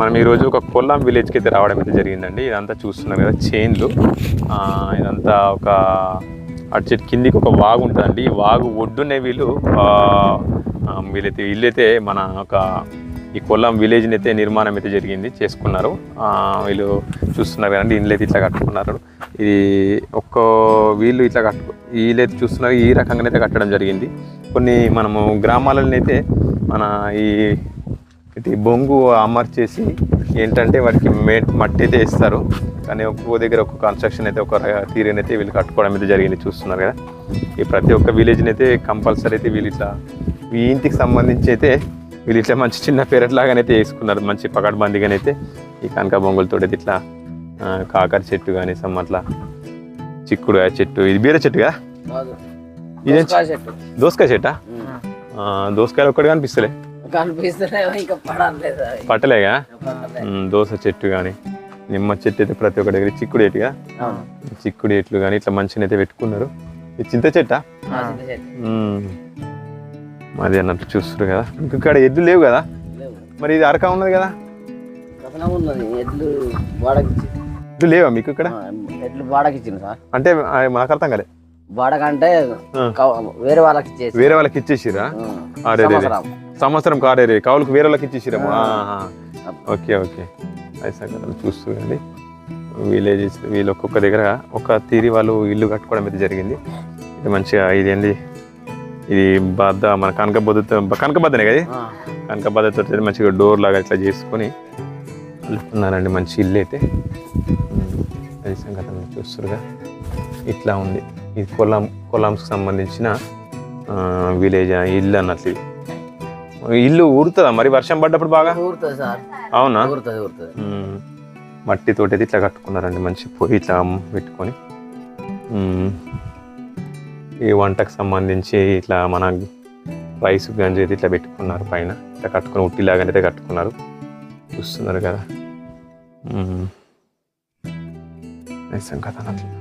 మనం ఈరోజు ఒక కొల్లాం విలేజ్కి అయితే రావడం అయితే జరిగిందండి. ఇదంతా చూస్తున్నాం కదా చైన్లు. ఇదంతా ఒక అటు చెట్టు కిందికి ఒక వాగు ఉంటుందండి. ఈ వాగు ఒడ్డునే వీళ్ళు వీళ్ళైతే వీళ్ళైతే మన ఒక ఈ కొల్లాం విలేజ్ని అయితే నిర్మాణం అయితే జరిగింది చేసుకున్నారు. వీళ్ళు చూస్తున్నారు కదండి ఇళ్ళైతే ఇట్లా కట్టుకున్నారు. ఇది ఒక్క వీళ్ళు ఇట్లా కట్టు వీళ్ళైతే చూస్తున్నారు ఈ రకంగానైతే కట్టడం జరిగింది. కొన్ని మనము గ్రామాలనైతే మన ఈ ఇది బొంగు అమర్చేసి ఏంటంటే వాటికి మే మట్టి అయితే వేస్తారు కానీ ఒక్కో దగ్గర ఒక్కొక్క కన్స్ట్రక్షన్ అయితే ఒక తీరుని అయితే వీళ్ళు కట్టుకోవడం అయితే జరిగింది చూస్తున్నారు కదా. ఈ ప్రతి ఒక్క విలేజ్ని అయితే కంపల్సరీ అయితే వీళ్ళు ఇట్లా ఈ ఇంటికి సంబంధించి అయితే వీళ్ళు ఇట్లా మంచి చిన్న పెరట్ లాగానైతే వేసుకున్నారు. మంచి పకడ్బందీగానైతే ఈ కనక బొంగులతో అయితే ఇట్లా కాకర చెట్టు కానీ సమ్ అట్లా చిక్కుడు చెట్టు. ఇది బీర చెట్టు కదా? ఇదేం దోసకాయ చెట్టు. దోసకాయ చెట్టా? ఆ, దోసకాయలు ఒక్కటి కనిపిస్తలే. కనిపిస్తున్నాయి. ఇంకా పడలేదు. అవి. పట్టలేగా దోస చెట్టు కానీ నిమ్మ చెట్టు అయితే ప్రతి ఒక్క దగ్గర చిక్కుడు ఏటుగా. చిక్కుడు ఎట్లు కానీ ఇట్లా మంచిగా అయితే పెట్టుకున్నారు. ఇది చింత చెట్టా. అది అన్నట్టు చూస్తారు కదా. ఇంక ఇక్కడ ఎద్దు లేవు కదా. మరి ఇది అరక ఉన్నది కదా? ఎద్దు లేవా మీకు ఇక్కడ? ఎడ్లు వాడకిచ్చింది సార్. అంటే మాకు అర్థం కాలే. వాడకంటే వేరే వాళ్ళకి వేరే వాళ్ళకి ఇచ్చేసిరా ఆ. సంవత్సరం. సంవత్సరం కాడే కౌలుకు వేరే వాళ్ళకి ఇచ్చేసిరేమో ఆహా. ఓకే ఓకే సంగతి చూస్తుందండి విలేజెస్ వీళ్ళు ఒక్కొక్క దగ్గర ఒక తీరి వాళ్ళు ఇల్లు కట్టుకోవడం అయితే జరిగింది ఇది మంచిగా ఇది ఏంది ఇది బద్ద మన కనక బొద్దుతో కనక బద్దనే కదా ఇది? ఆ. కనక బద్దతో అయితే మంచిగా డోర్ లాగా ఇట్లా చేసుకొని ఉన్నారండి మంచి ఇల్లు అయితే అది సంగతి చూస్తురుగా ఇట్లా ఉంది ఇది కొల్లాం కొల్లాంకి సంబంధించిన విలేజ్ ఇల్లు అన్నట్లు. ఇల్లు ఊరుతుందా? మరి వర్షం పడ్డప్పుడు బాగా? ఊరుతుంది సార్. అవునా? ఊరుతుంది ఊరుతుంది. మ్మ్. మట్టితోటి అయితే ఇట్లా కట్టుకున్నారండి మంచి పొయ్యి ఇట్లా పెట్టుకొని. ఈ వంటకు సంబంధించి ఇట్లా మన రైస్ గంజి ఇట్లా పెట్టుకున్నారు పైన. ఇట్లా కట్టుకుని ఉట్టిలాగానే అయితే కట్టుకున్నారు. చూస్తున్నారు కదా. నిజం కదా.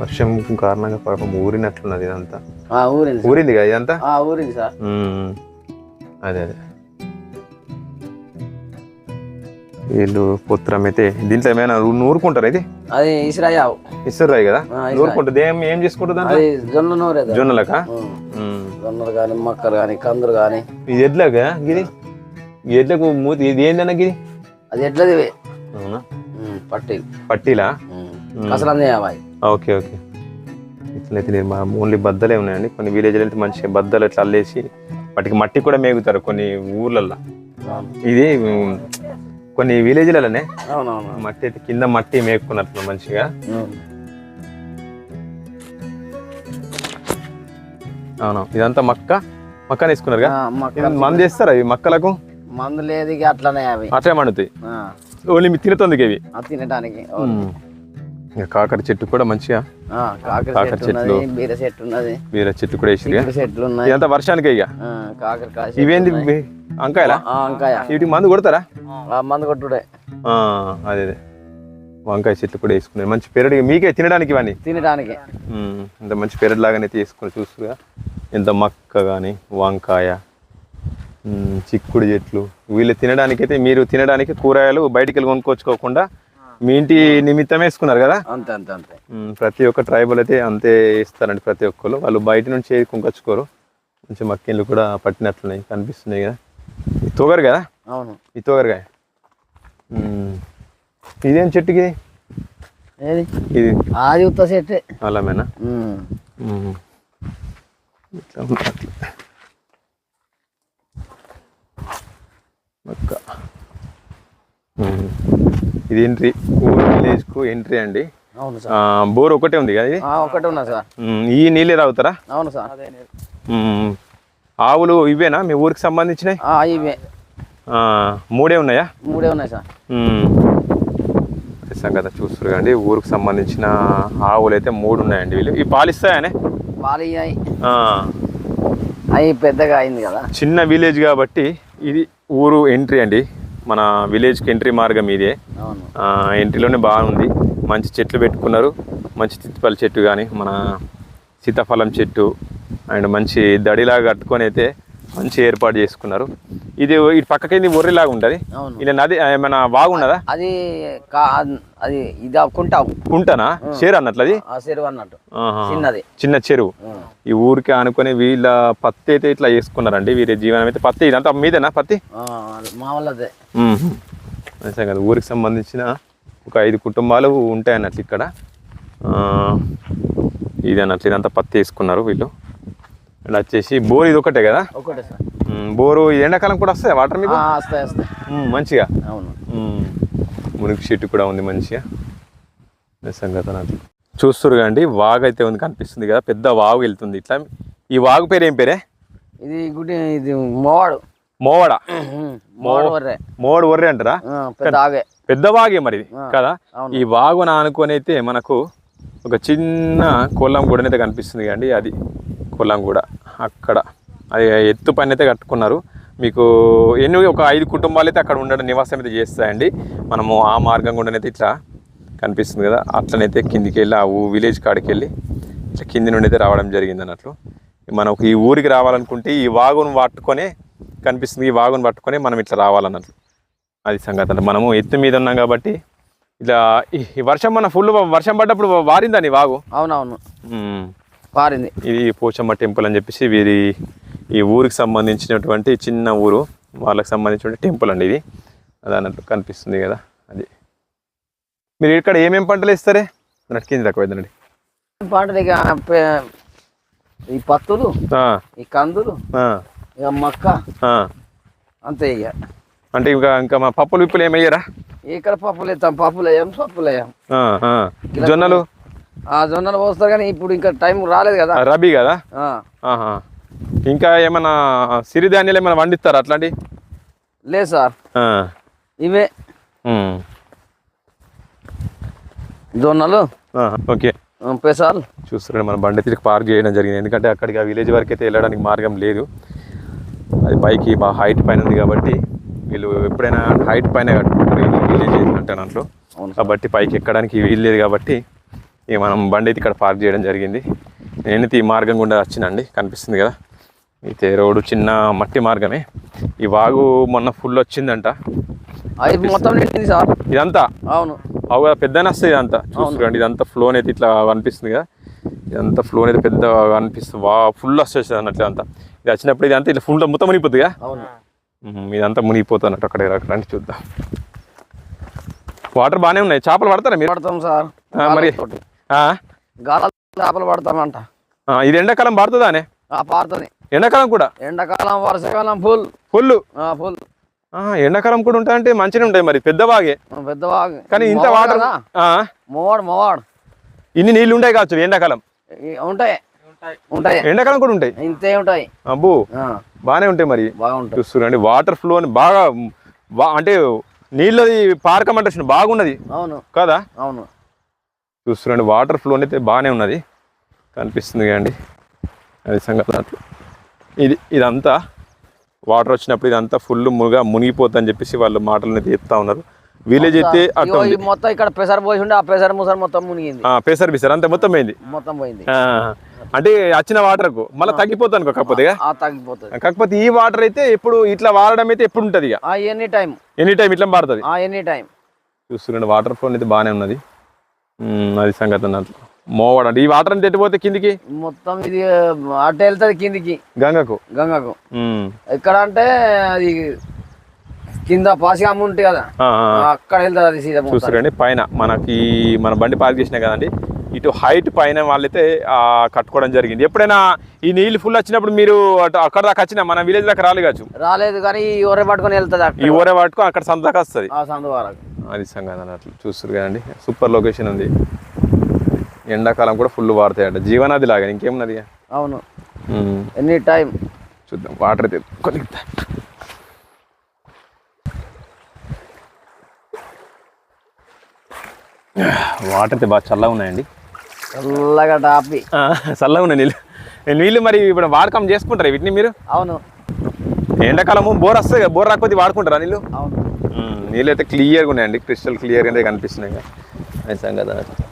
వర్షం కారణంగా పాపం ఊరినట్లున్నది ఇదంతా. ఆ, ఊరింది. ఊరింది కదా ఇదంతా? ఊరింది సార్. అదే అదే. వీళ్ళు పుత్రం అయితే దీంట్లో ఏమైనా నూరుకుంటారు ఇది? అది ఇసురాయావు ఇస్తారు రాయి కదా? ఇసురాయి. నూరుకుంటుంది ఏం ఏం చేసుకుంటుంది అది జొన్న నూరే. జొన్నలక. జొన్నలు కానీ మొక్కలు కానీ కందులు కానీ ఇది ఎడ్లగా గిది? ఈ ఎడ్లకు మూతి ఇది ఏందన్నా గిది? అది ఎట్లది ఇవి. అవునా? ఉం, పట్టి పట్టీలా? అందే అవి ఓకే ఓకే. ఇట్లయితే నేను మా ఓన్లీ బద్దలే ఉన్నాయండి. కొన్ని విలేజ్లు అయితే మంచిగా బద్దలు ఇట్లా అల్లేసి వాటికి మట్టి కూడా మేగుతారు కొన్ని ఊర్లల్లో. ఇది కొన్ని విలేజ్లలోనే మట్టి అయితే కింద మట్టి మేపుకున్నట్లు మంచిగా. అవును ఇదంతా మక్క మక్క వేసుకున్నారు మంది వేస్తారా ఇవి మక్కలకు? మందు లేదు అట్లనే అవి. అట్లే మండుతాయి. ఓన్లీ మీ తినతొందుకు ఇవి? తినడానికి ఇంకా కాకర చెట్టు కూడా మంచిగా కాకర కాకర చెట్లు. బీర చెట్టు ఉన్నది. వీర చెట్టు కూడా వేసి చెట్లు ఉన్నాయి. ఇదంతా వర్షానికే ఇక? చెట్లు ఇవేంది? వంకాయలా? వంకాయ. వీటికి మందు కొడతారా? మందు కొట్టుడే. అదే అదే. వంకాయ చెట్లు కూడా వేసుకున్నారు. మంచి పెరడు మీకే తినడానికి ఇవన్నీ? తినడానికి. ఇంత మంచి పెరడు లాగానే తీసుకొని చూస్తుగా ఇంత మక్క కానీ వంకాయ చిక్కుడు చెట్లు. వీళ్ళు తినడానికి అయితే మీరు తినడానికి కూరగాయలు బయటికి వెళ్ళి కొనుక్కొచ్చుకోకుండా మీ ఇంటి నిమిత్తం వేసుకున్నారు కదా? అంతే అంతే అంతే. ప్రతి ఒక్క ట్రైబల్ అయితే అంతే ఇస్తారండి ప్రతి ఒక్కరు వాళ్ళు బయట నుంచి ఏది కొనుక్కొచ్చుకోరు మంచి మక్కిన్లు కూడా పట్టినట్లున్నాయి కనిపిస్తున్నాయి కదా. ఇది తోగరు కదా? అవును. తోగరుగాయ ఉమ్, ఇదేం చెట్టుకి? ఇది? ఆది ఉత్త చెట్టే. ఉమ్. ఇట్లా ఉంది అట్లా. మక్క ఉమ్. ఇది ఎంట్రీ ఊరు విలేజ్కు ఎంట్రీ అండి. బోర్ ఒకటే ఉంది కదా ఇది? ఆ, ఒకటే ఉన్నా సార్. ఈ నీళ్ళే తాగుతారా? అవును సార్. ఆవులు ఇవేనా? మీ ఊరికి సంబంధించినవి? ఆ, ఇవే. ఆ, మూడే ఉన్నాయా? మూడే ఉన్నాయి సార్. సంగతి చూస్తారు కండి ఊరికి సంబంధించిన ఆవులు అయితే మూడు ఉన్నాయండి వీళ్ళు. ఈ పాలిస్తాయనే పాలు అయి ఆ. అవి పెద్దగా అయింది కదా. చిన్న విలేజ్ కాబట్టి ఇది ఊరు ఎంట్రీ అండి. మన విలేజ్కి ఎంట్రీ మార్గం ఇదే. ఎంట్రీలోనే బాగుంది. మంచి చెట్లు పెట్టుకున్నారు. మంచి తిత్తిపల్లి చెట్టు కానీ మన సీతాఫలం చెట్టు అండ్ మంచి దడిలాగా కట్టుకొని అయితే మంచి ఏర్పాటు చేసుకున్నారు. ఇది ఇటు పక్కకి ఒర్రి లాగా ఉంటుంది ఇలా నది ఏమైనా బాగున్నదా అది అది ఇది కుంటాం. కుంటనా? షేర్ అన్నట్లు అది? చెరువు అన్నట్టు. చిన్నది. చిన్న చెరువు. ఈ ఊరికి ఆనుకొని వీళ్ళ పత్తి అయితే ఇట్లా చేసుకున్నారండి వీరి జీవనం అయితే. పత్తి ఇదంతా మీదేనా పత్తి? మా వాళ్ళదే కదా ఊరికి సంబంధించిన ఒక ఐదు కుటుంబాలు ఉంటాయి అన్నట్లు ఇక్కడ. ఇది అన్నట్లు ఇదంతా పత్తి వేసుకున్నారు వీళ్ళు. అండ్ వచ్చేసి బోర్ ఇది ఒకటే కదా? ఒకటే సార్. మ్మ్. బోరు ఈ ఎండాకాలం కూడా వస్తాయి వాటర్ మీకు? వస్తాయి వస్తాయి. మంచిగా? అవును. మునిగి చెట్టు కూడా ఉంది మంచిగా. కదా అన్నట్లు చూస్తురు కండి వాగు అయితే ఉంది కనిపిస్తుంది కదా పెద్ద వాగు వెళ్తుంది ఇట్లా. ఈ వాగు పేరు ఏం పేరే? ఇది గుడి ఇది మోవాడు. మోవడ? మోవాడు వర్రే. అంటారా? పెద్ద వాగే మరి ఇది, కదా. ఈ వాగున ఆనుకొని అయితే మనకు ఒక చిన్న గూడ అయితే కనిపిస్తుంది కండి అది. కొల్లం గూడ అక్కడ. అది ఎత్తు పైన అయితే కట్టుకున్నారు. మీకు ఎన్ని ఒక ఐదు కుటుంబాలు అయితే అక్కడ ఉండడం నివాసం అయితే చేస్తాయండి. మనము ఆ మార్గం గుండానైతే ఇట్లా కనిపిస్తుంది కదా. అట్లనైతే కిందికి వెళ్ళి ఆ ఊ విలేజ్ కాడికి వెళ్ళి ఇట్లా కింది నుండి అయితే రావడం జరిగింది అన్నట్లు. మనకు ఈ ఊరికి రావాలనుకుంటే ఈ వాగును పట్టుకొని కనిపిస్తుంది. ఈ వాగును పట్టుకొని మనం ఇట్లా రావాలన్నట్లు. అది సంగతి అంటే మనము ఎత్తు మీద ఉన్నాం కాబట్టి ఇట్లా ఈ- వర్షం మన ఫుల్ వర్షం పడ్డప్పుడు వారిందని వాగు? అవునవును. పారింది. ఇది పోచమ్మ టెంపుల్ అని చెప్పేసి వీరి ఈ ఊరికి సంబంధించినటువంటి చిన్న ఊరు వాళ్ళకి సంబంధించిన టెంపుల్ అండి ఇది. అది అన్నట్టు కనిపిస్తుంది కదా అది. మీరు ఇక్కడ ఏమేం పంటలు వేస్తారే? అన్నట్టు కింద తక్కువ అవుతుందండి పంటలు ఇక ఈ పత్తులు ఈ కందులు ఇక మక్క అంతే ఇక. అంటే ఇంకా ఇంకా మా పప్పులు విప్పులు ఏమయ్యారా ఇక్కడ పప్పులు వేస్తాం పప్పులు వేయం పప్పులు వేయం. ఆ. జొన్నలు? జొన్నలు పోస్తారు కానీ ఇప్పుడు ఇంకా టైం రాలేదు కదా. రబీ కదా? ఇంకా ఏమన్నా సిరిధాన్యాలు ఏమైనా పండిస్తారా అట్లాంటి? లేదు సార్. ఇవే. జొన్నలు. ఓకే. పెసాలు. చూస్తున్నాడు మన బండి తిరిగి పార్క్ చేయడం జరిగింది. ఎందుకంటే అక్కడికి ఆ విలేజ్ వరకు అయితే వెళ్ళడానికి మార్గం లేదు. అది పైకి బాగా హైట్ పైన ఉంది కాబట్టి వీళ్ళు ఎప్పుడైనా హైట్ పైన కట్టుకుంటారు. విలేజ్ అంటే దాంట్లో. కాబట్టి పైకి ఎక్కడానికి వీలు లేదు కాబట్టి ఇక మనం బండి అయితే ఇక్కడ పార్క్ చేయడం జరిగింది. నేనైతే ఈ మార్గం గుండా వచ్చినండి కనిపిస్తుంది కదా? అయితే రోడ్డు చిన్న మట్టి మార్గమే. ఈ వాగు మొన్న ఫుల్ వచ్చిందంట. మొత్తం సార్. ఇదంతా? అవును. అవు పెద్దనే వస్తుంది ఇదంతా. చూసుకోండి ఇదంతా ఫ్లో అయితే ఇట్లా కనిపిస్తుంది కదా? ఇదంతా ఫ్లో అయితే పెద్ద కనిపిస్తుంది. వా ఫుల్ వస్తుంది అన్నట్లు అంతా ఇది వచ్చినప్పుడు ఇదంతా ఇట్లా ఫుల్ మొత్తం మునిగిపోతుంది కదా? అవును. ఉహు, ఇదంతా మునిగిపోతుంది అన్నట్టు అక్కడ అక్కడ చూద్దాం. వాటర్ బాగానే ఉన్నాయి. చేపలు పడతారా మీరు? పడతాం సార్. మరి గాలాలతోటి. ఆ, గాల చేపలు పడతామంట. ఇది ఎండాకాలం పడుతుందానే పారుతుంది. ఎండాకాలం కూడా? ఎండాకాలం వర్షాకాలం ఫుల్. ఫుల్. ఫుల్ ఎండాకాలం కూడా ఉంటాయి అంటే మంచిగా ఉంటాయి మరి పెద్దవాగే. పెద్ద వాగు. కానీ ఇంత వాటర్ మోవాడు మోవాడు. ఇన్ని నీళ్ళు ఉంటాయి కావచ్చు ఎండాకాలం? ఉంటాయి. ఉంటాయి. ఎండాకాలం కూడా ఉంటాయి? ఇంతే ఉంటాయి. అబ్బో బాగానే ఉంటాయి మరి. బాగుంటాయి. చూస్తున్నాండి వాటర్ ఫ్లో అని బాగా అంటే నీళ్ళది పారకమంటే బాగున్నది. అవును. కదా? అవును. చూస్తున్నాండి వాటర్ ఫ్లో అయితే బాగానే ఉన్నది. కనిపిస్తుంది కదండి. అది సంగతి అట్లా. ఇది ఇదంతా వాటర్ వచ్చినప్పుడు ఇదంతా ఫుల్ మునిగా మునిగిపోతుందని చెప్పేసి వాళ్ళు మాటలను అయితే చెప్తా ఉన్నారు. విలేజ్ అయితే అటు మొత్తం ఇక్కడ పెసర్ పోసి ఉండే ఆ పెసర్ ముసర్ మొత్తం మునిగింది. పేసర్ బిసర్ అంతే మొత్తం పోయింది. మొత్తం పోయింది. అంటే వచ్చిన వాటర్కు మళ్ళీ తగ్గిపోతాను కాకపోతే తగ్గిపోతుంది. కాకపోతే ఈ వాటర్ అయితే ఎప్పుడు ఇట్లా వాడడం అయితే ఎప్పుడు ఉంటుంది ఎనీ టైం ఎనీ టైం ఇట్లా ఆ ఎనీ టైం చూస్తున్నాండి వాటర్ ఫ్లో అయితే బాగానే ఉన్నది. అది సంగతి అన్నట్లు. మోవాడు అంటే ఈ వాటర్ అంతా ఎట్టిపోతే కిందికి? మొత్తం ఇది అటు వెళ్తుంది కిందికి. గంగకు? గంగకు. ఎక్కడ అంటే అది కింద పాసిగాము ఉంటుంది కదా. అక్కడ వెళ్తుంది అది సీదా. చూస్తారండి పైన మనకి మన బండి పార్క్ చేసినా కదండి ఇటు హైట్ పైన వాళ్ళైతే కట్టుకోవడం జరిగింది. ఎప్పుడైనా ఈ నీళ్ళు ఫుల్ వచ్చినప్పుడు మీరు అటు అక్కడ దాకా వచ్చినా మన విలేజ్ దాకా రాలే కావచ్చు? రాలేదు కానీ ఈ ఒరే పట్టుకొని వెళ్తుంది ఈ ఊరే పట్టుకో అక్కడ సంత దాకా వస్తుంది అది సంగతి అన్నట్లు చూస్తారు కదండి. సూపర్ లొకేషన్ ఉంది. ఎండాకాలం కూడా ఫుల్ వాడతాయంట జీవనాది లాగా ఇంకేమున్నది ఇక? అవును. ఎనీ టైం చూద్దాం. వాటర్ అయితే కొన్ని వాటర్ అయితే బాగా చల్లగా ఉన్నాయండి. చల్లగా టాపి. చల్లగా ఉన్నాయి నీళ్ళు. నీళ్ళు మరి ఇప్పుడు వాడకం చేసుకుంటారా వీటిని మీరు? అవును. ఎండాకాలము బోర్ వస్తుంది బోర్ రాకపోతే వాడుకుంటారా నీళ్ళు? అవును. నీళ్ళు అయితే క్లియర్గా ఉన్నాయండి క్రిస్టల్ క్లియర్గా కనిపిస్తున్నాయి. అది సంగతి